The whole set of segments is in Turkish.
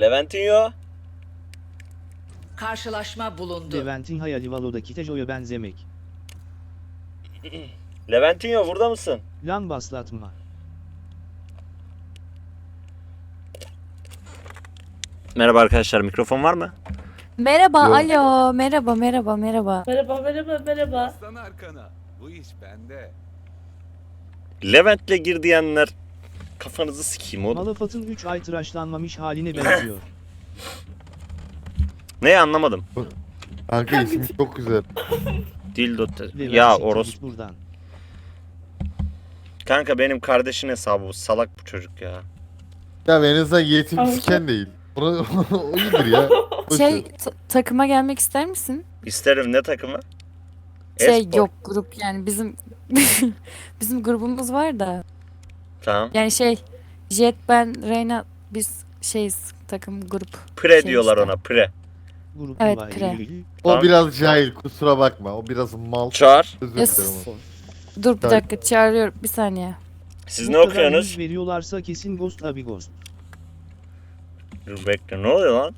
Leventinho. Karşılaşma bulundu. Levent'in hayali Valo'daki Tejo'ya benzemek. Leventinho burada mısın? Lan baslatma. Merhaba arkadaşlar mikrofon var mı? Merhaba, Yok. alo. Merhaba, merhaba, merhaba. Merhaba merhaba merhaba. Aslan arkana. Bu iş bende. Levent'le gir diyenler kafanızı sikeyim oğlum. Malafat'ın 3 ay tıraşlanmamış haline benziyor. Ne anlamadım. Kanka ismi çok güzel. Dildo. ya oros. buradan. Kanka benim kardeşin hesabı bu. Salak bu çocuk ya. Ya en azından yetim siken değil. Onu, o iyidir ya. Şey, ta- takıma gelmek ister misin? İsterim ne takımı? Şey, E-spor. yok grup yani bizim bizim grubumuz var da. Tamam. Yani şey, Jet, ben, Reyna biz şeyiz takım grup. Pre Şey diyorlar işte. ona pre. Grup Evet, var. pre. O Tamam. biraz cahil kusura bakma. O biraz mal. Çağır. Özür Yes. dilerim. Dur bir Tabii. dakika çağırıyorum bir saniye. Siz Bu ne kadar okuyorsunuz? veriyorlarsa kesin Ghost abi Ghost. Dur bekle ne oluyor lan?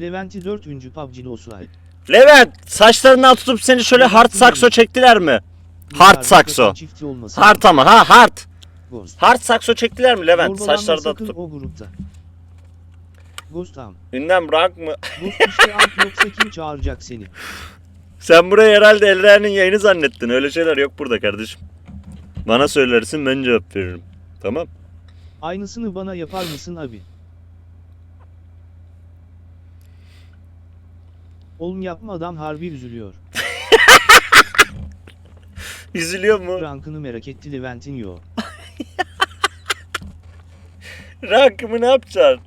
Levent'i 4. PUBG Losay. Levent saçlarından tutup seni şöyle hard sakso çektiler mi? Hard sakso. Hard ama ha hard. Hard sakso çektiler mi Levent saçlarından tutup? o grupta. Ghost am. Ünlem rank mı? Ghost işte amp yoksa kim çağıracak seni? Sen burayı herhalde Elren'in yayını zannettin. Öyle şeyler yok burada kardeşim. Bana söylersin ben cevap veririm. Tamam. Aynısını bana yapar mısın abi? Oğlum yapma adam harbi üzülüyor. Üzülüyor mu? Rankını merak etti Levent'in yo. Rankımı ne yapacaksın?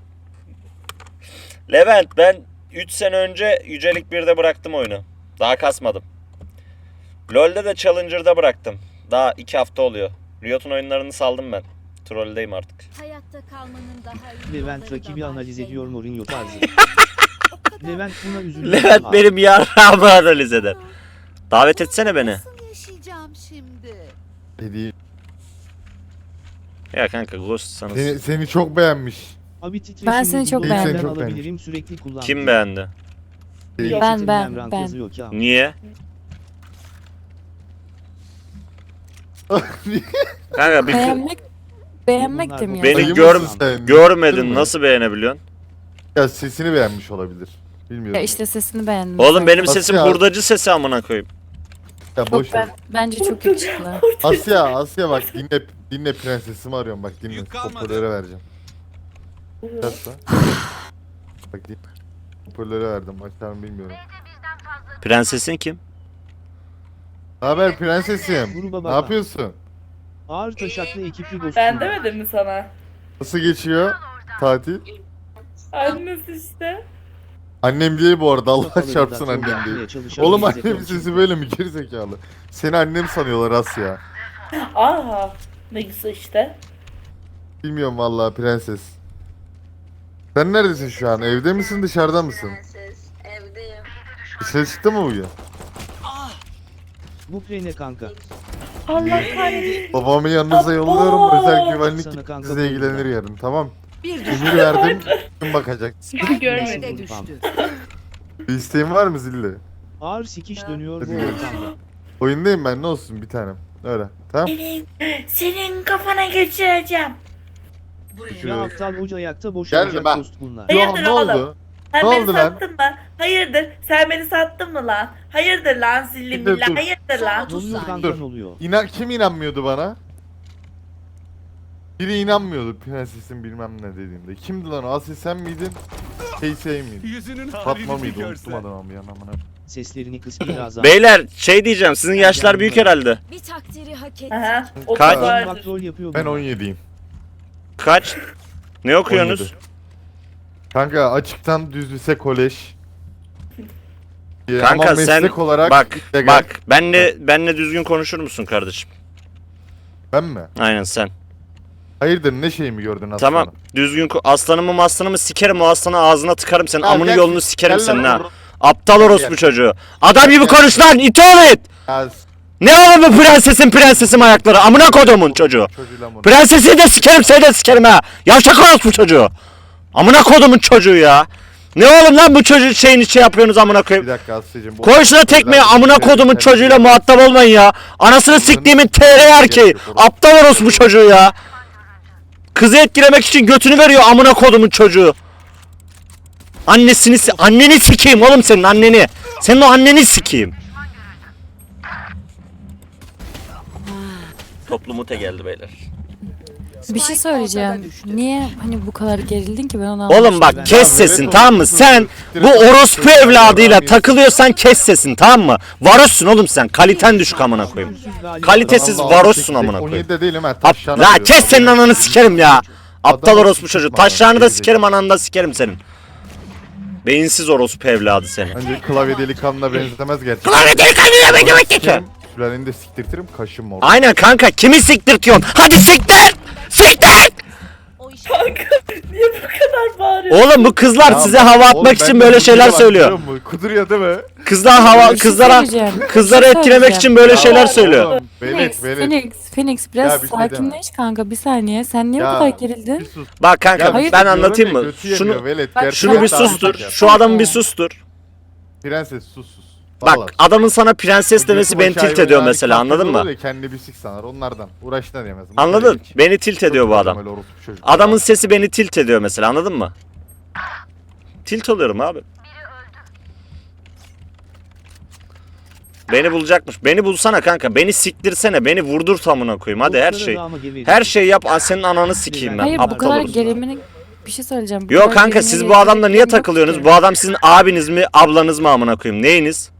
Levent ben 3 sene önce Yücelik 1'de bıraktım oyunu. Daha kasmadım. LoL'de de Challenger'da bıraktım. Daha 2 hafta oluyor. Riot'un oyunlarını saldım ben. Trolldeyim artık. Hayatta kalmanın daha iyi Levent rakibi analiz ediyor Mourinho tarzı. Levent buna üzülüyor. Levent benim yarrağımı analiz eder. Davet etsene beni. Nasıl yaşayacağım şimdi? Hediye. Ya kanka Ghost sana. Seni, seni çok beğenmiş. Abi titreşimli Ben seni çok videoyu beğendim. ben Seni çok alabilirim sürekli kullan. Kim beğendi? Ben, ben, Rank ben. yazıyor ki abi. Niye? Kanka bir Beğenmek, beğenmek Bunlar de mi bu- ya? Beni gör- sen? görmedin nasıl beğenebiliyorsun? Ya sesini beğenmiş olabilir. Bilmiyorum. Ya işte sesini beğendim. Oğlum benim Nasıl sesim ya? hurdacı sesi amına koyayım. Ya Çok boş ver. ben, bence çok yakışıklı. Asya, Asya bak dinle dinle prensesimi arıyorum bak dinle. Yük kalmadı. Hoparlöre vereceğim. Yoksa. bak dinle. Hoparlöre verdim açar mı bilmiyorum. Prensesin kim? Ne haber prensesim? Ne yapıyorsun? Ağır taşaklı ekipli Ghost. Ben demedim mi sana? Nasıl geçiyor tatil? Annesi işte. Annem değil bu arada Allah çarpsın annem değil. Oğlum annem sesi böyle mi gerizekalı? Seni annem sanıyorlar Asya. Aha. Ne güzel işte. Bilmiyorum vallahi prenses. Sen neredesin şu an? Evde misin dışarıda mısın? Evdeyim. Dışarı çıktı mı bugün? Bu play ne kanka? Allah kahretsin. Babamı yanınıza yolluyorum. Abo! Özel güvenlik Sana kanka size bu ilgilenir yarın tamam. Bir Emir düşman verdim. Kim bakacak? Görmedim. Düştü. Bir isteğin var mı Zilli? Ağır sikiş dönüyor bu Hadi görüşürüz. ortamda. Oyundayım ben ne olsun bir tanem. Öyle. Tamam. Senin kafana geçireceğim. Ya aptal hoca ayakta Geldim boşanacak ha. Ghost bunlar. Yo, Hayırdır ne oğlum? oldu? Sen Ne beni oldu lan? sattın mı? Hayırdır? Sen beni sattın mı lan? Hayırdır lan zilli Bir de milli? dur. Hayırdır lan? Ne 30 oluyor saniye. kanka Dur. ne oluyor? İnan kim inanmıyordu bana? Biri inanmıyordu prensesin bilmem ne dediğimde. Kimdi lan o? Asya sen miydin? Heysey miydin? Yüzünün halini Fatma bir mıydı? görsen. Unuttum adamı bir yanamına. Seslerini kıs biraz. Beyler şey diyeceğim sizin yaşlar büyük herhalde. Bir takdiri hak ettik. Aha. O Kaç? Adam vardır. bak rol yapıyor Ben bana. 17'yim. Kaç? Ne okuyorsunuz? Kanka açıktan düz lise kolej. Ee, Kanka ama sen- meslek olarak Bak illegal. bak benle benle düzgün konuşur musun kardeşim? Ben mi? Aynen sen. Hayırdır ne şey mi gördün aslanım? Tamam düzgün ko- aslanımı maslanımı sikerim o aslanı ağzına tıkarım senin Ha, amını gel- yolunu sikerim gel senin lan ha. buraya. Aptal orospu Gel. çocuğu. Adam gibi konuş lan it oğlu it. Ya, Ne oğlum bu prensesin prensesim ayakları amına kodumun çocuğu. Çocuğuyla bunu. Prensesi de sikerim seni de sikerim ha. Yavşak orospu çocuğu. Amına kodumun çocuğu ya. Ne oğlum lan bu çocuğun şeyini şey yapıyorsunuz amına Bir koyayım. dakika Aslı'cığım. bu- Koy şuna tekmeyi amına kodumun çocuğuyla muhatap olmayın ya. Anasını siktiğimin TR erkeği. Aptal orospu çocuğu ya. Kızı etkilemek için götünü veriyor amına kodumun çocuğu. Annesini si- anneni sikeyim oğlum senin anneni. Senin o anneni sikeyim. Toplumu te geldi beyler. Bir şey söyleyeceğim. Niye hani bu kadar gerildin ki ben onu Oğlum bak kes sesini tamam mı? Sen bu orospu evladıyla takılıyorsan kes sesini tamam mı? Varossun oğlum sen. Kaliten düşük amına koyayım. Kalitesiz 18, amına koyayım. 17'de değilim ha. Ap- taşlarına La kes senin ananı sikerim ya. Aptal orospu çocuğu. Taşlarını da sikerim ananı da sikerim senin. Beyinsiz orospu evladı seni. Bence klavye delikanlına benzemez gerçekten. Klavye delikanlıyla beni bekle. Sülaleni de siktirtirim kaşım mor. Aynen kanka kimi siktirtiyorsun? Hadi siktir! Siktir! O iş Kanka niye bu kadar bağırıyorsun? Oğlum bu kızlar Ya size hava oğlum atmak için benden böyle bir şeyler söylüyor. biliyor musun? Kuduruyor değil mi? Kızlar hava Bir şey kızlara söyleyeceğim. Bir kızları şey etkilemek söyleyeceğim. için böyle şeyler Ya söylüyor. oğlum, Velet Phoenix, velet. Phoenix, Phoenix biraz Ya bir şey deme. sakinleş kanka bir saniye. Sen niye Ya, bu kadar Bir gerildin? sus. Bak kanka Ya Hayır. ben anlatayım mı? Şunu velet, Bak, gerçekten şunu bir sustur. Şu adamı bir sustur. Prenses sus sus. Bak Vallahi. adamın sana prenses demesi beni tilt ediyor mesela anladın mı? Kendi bir sik sanar onlardan. Uğraştığına diyemez. Anladın? Beni tilt ediyor bu adam. Adamın sesi beni tilt ediyor mesela anladın mı? Tilt oluyorum abi. Beni bulacakmış. Beni bulsana kanka. Beni siktirsene. Beni vurdur tamına koyayım. Hadi her şey. Her şey yap. Aa, Senin ananı sikeyim ben. Hayır bu Aptal kadar gerilmeni bir şey söyleyeceğim. Bu Yok kadar kanka siz bu adamla niye yok takılıyorsunuz? Bu adam sizin abiniz mi, ablanız mı amına koyayım? Neyiniz?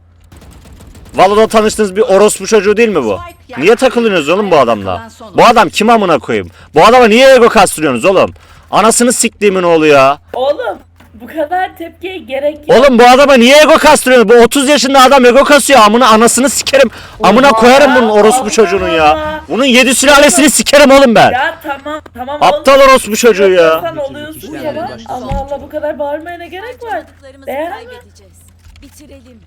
Valo'da tanıştığınız bir orospu çocuğu değil mi bu? Niye takılıyorsunuz oğlum bu adamla? Bu adam kim amına koyayım? Bu adama niye ego kastırıyorsunuz oğlum? Anasını siktiğimin oğlu ya. Oğlum bu kadar tepkiye gerek yok. Oğlum bu adama niye ego kastırıyorsunuz? Bu 30 yaşında adam ego kasıyor. Amına anasını sikerim. Amına koyarım bunun orospu çocuğunun ya. Bunun yedi sülalesini sikerim oğlum ben. Ya tamam tamam Aptal orospu çocuğu ya. Sen oluyorsun ya lan. Allah Allah bu kadar bağırmaya ne gerek var? Mi? kaybedeceğiz. Bitirelim.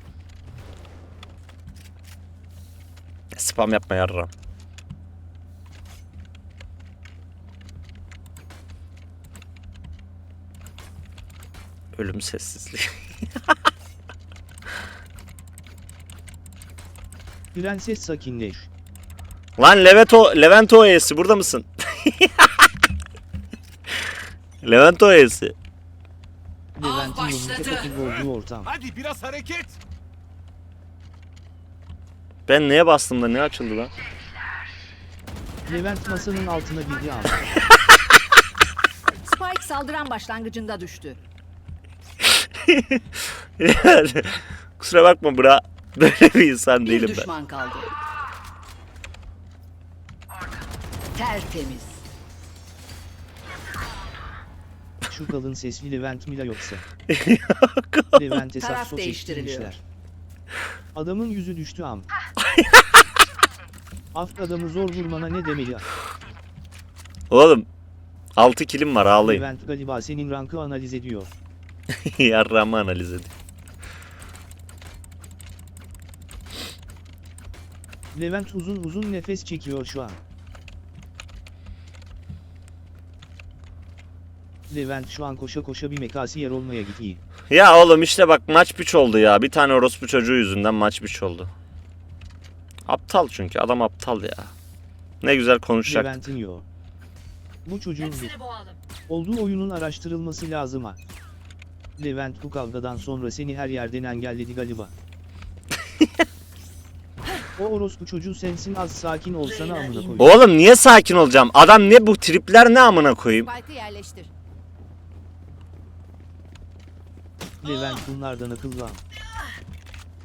Spam yapma yarram. Ölüm sessizliği. Prenses sakinleş. Lan Levent o Levent O'yesi burada mısın? Levent O'yesi. Levent'in yolunda kapı olduğu ortam. Hadi biraz hareket. Ben neye bastım da ne açıldı lan? Levent masanın altına girdi ama. Spike saldıran başlangıcında düştü. Kusura bakma bura. Böyle bir insan Bir değilim ben. düşman kaldı. Tertemiz. Şu kalın sesli Levent mi la yoksa? Levent'e Taraf sakso değiştiriliyor. çektirmişler. Adamın yüzü düştü am. Af adamı zor vurmana ne demeli? Oğlum 6 kilim var ağlayın. Levent galiba senin rankı analiz ediyor. Yarramı analiz edin. Levent uzun uzun nefes çekiyor şu an. Levent şu an koşa koşa bir mekasiyer olmaya gidiyor. Ya oğlum işte bak maç biç oldu ya. Bir tane orospu çocuğu yüzünden maç biç oldu. Aptal çünkü adam aptal ya. Ne güzel konuşacak. Levent'in yo. Bu çocuğun bir olduğu oyunun araştırılması lazım ha. Levent bu kavgadan sonra seni her yerden engelledi galiba. o orospu çocuğu sensin az sakin olsana amına koyayım. Oğlum niye sakin olacağım? Adam ne bu tripler ne amına koyayım? Spike'ı yerleştir. Levent bunlardan akıllı am.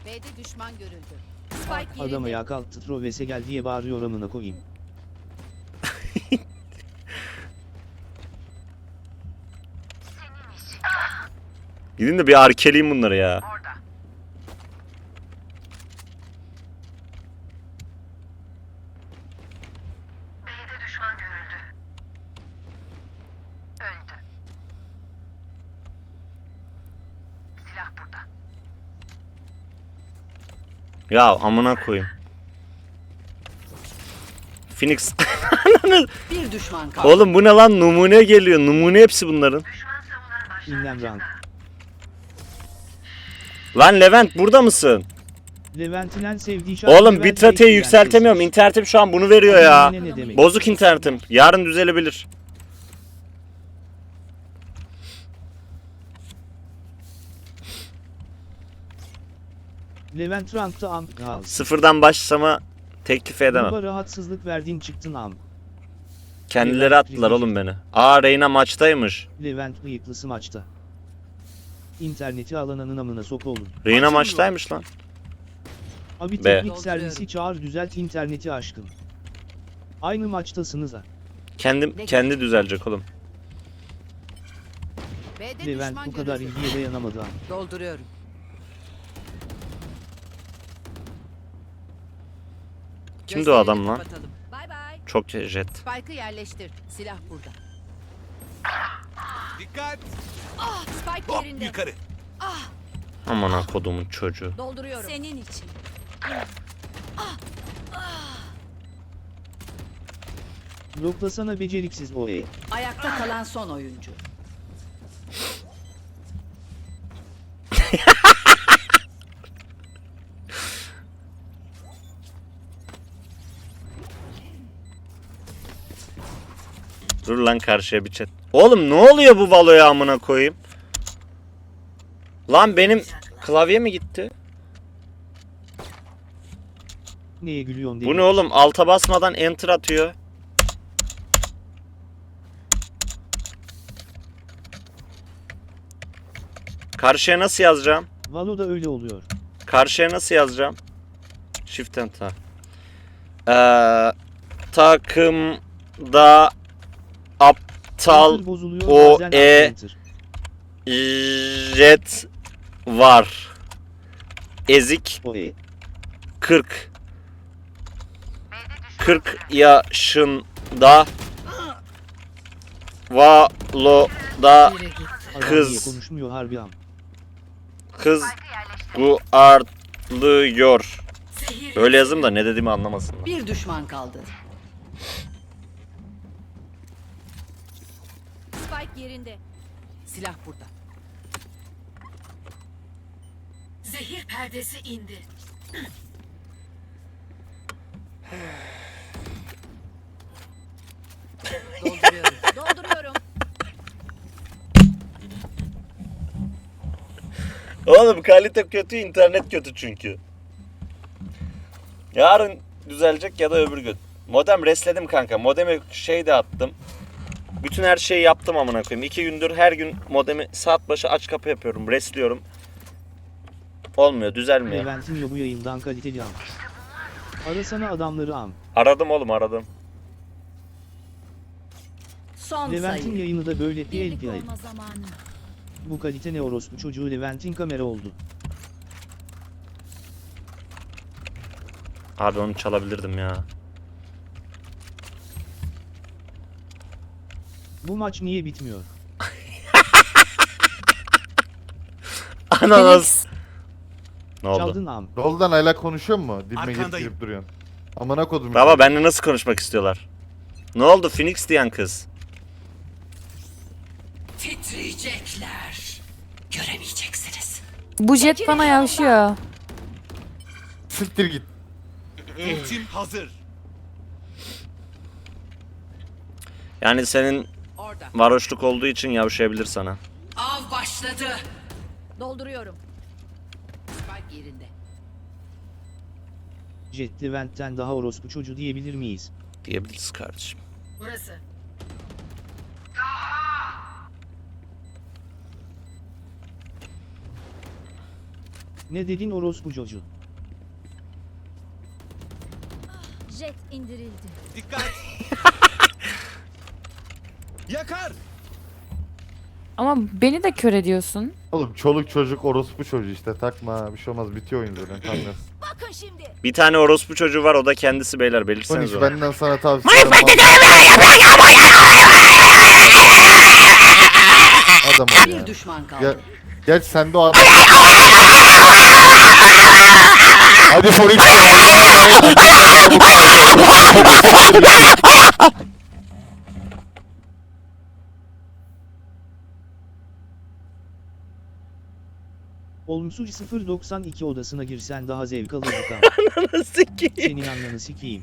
B'de düşman görüldü. Spike Adam yerinde. ayağa kalktı trovese gel diye bağırıyor amına koyayım. Gidin de bir arkeleyim bunları ya. Ya amına koyayım. Phoenix. Bir düşman kaldı. Oğlum bu ne lan? Numune geliyor. Numune hepsi bunların. Rank. Lan Levent burada mısın? Levent'in en sevdiği şarkı Oğlum bitrateyi yükseltemiyorum. İnternetim şu an bunu veriyor ya. Ne ne demek? Bozuk internetim. Yarın düzelebilir. Levent rankta am. Sıfırdan başlama teklif edemem. Baba rahatsızlık verdin çıktın am. Kendileri attılar oğlum beni. Aa Reyna maçtaymış. Levent bıyıklısı maçta. İnterneti alananın amına sok oğlum. Reyna maçtaymış lan. Abi Be. teknik servisi çağır düzelt interneti aşkım. Aynı maçtasınız ha. Kendim kendi düzelecek oğlum. B'de Levent düşman bu kadar görüldü. ilgiye dayanamadı ha. Dolduruyorum. Kimdi o adam lan? Kapatalım. Bay bay. Çok jet. Spike'ı yerleştir. Silah burada. Dikkat. Spike Hop yerinde. yukarı. Aman ha kodumun çocuğu. Dolduruyorum. Senin için. Bloklasana beceriksiz o e. Ayakta kalan son oyuncu. Dur lan karşıya bir chat. Oğlum ne oluyor bu Valo'ya amına koyayım? Lan benim klavye mi gitti? Neye gülüyorsun Bu ne oğlum? Alta basmadan enter atıyor. Karşıya nasıl yazacağım? Valo'da öyle oluyor. Karşıya nasıl yazacağım? Shift enter. Ee, takımda bozuluyor o, e, jet var. Ezik O e. 40 40 yaşında Valo'da Kız. kız guardlıyor. Öyle yazdım da ne dediğimi anlamasınlar. Bir düşman kaldı. Yerinde. Silah burada. Zehir perdesi indi. Dolduruyorum. Dolduruyorum. Oğlum kalite kötü, internet kötü çünkü. Yarın düzelecek ya da öbür gün. Modem resledim kanka. Modemi şey de attım. Bütün her şeyi yaptım amına koyayım. İki gündür her gün modemi saat başı aç kapı yapıyorum. Resliyorum. Olmuyor, düzelmiyor. Levent'in yo bu yayından kaliteli am. Arasana adamları am. Aradım oğlum aradım. Son Levent'in sayı. yayını da böyle değil Birlik olma zamanı. Bu kalite ne orospu çocuğu Levent'in kamera oldu. Abi onu çalabilirdim ya. Bu maç niye bitmiyor? Ananas. Ne oldu? Çaldın am. Roldan hala konuşuyor mu? Dibime girip Arkandayım. girip duruyorsun. Amına kodum. Baba benimle nasıl konuşmak istiyorlar? Ne oldu Phoenix diyen kız? Titriyecekler. Göremeyeceksiniz. Bu jet bana yavşıyor. Siktir git. Ultim hazır. Yani senin Orada. varoşluk olduğu için yavşayabilir sana. Av başladı. Dolduruyorum. Spike yerinde. Jet Levent'ten daha orospu çocuğu diyebilir miyiz? Diyebiliriz kardeşim. Burası. Ne dedin orospu çocuğu? Jet indirildi. Dikkat. Yakar. Ama beni de kör ediyorsun. Oğlum çoluk çocuk orospu çocuğu işte takma bir şey olmaz bitiyor oyun zaten. Bakın şimdi. Bir tane orospu çocuğu var o da kendisi beyler Konuş belirtseniz onu. benden sana tavsiye. Adam ol Bir ya. düşman kaldı. Gel, geç sen de o adam. Hadi Forex. Olumsuz 092 odasına girsen daha zevk alırdık ama. Sikeyim. Senin ananı sikeyim.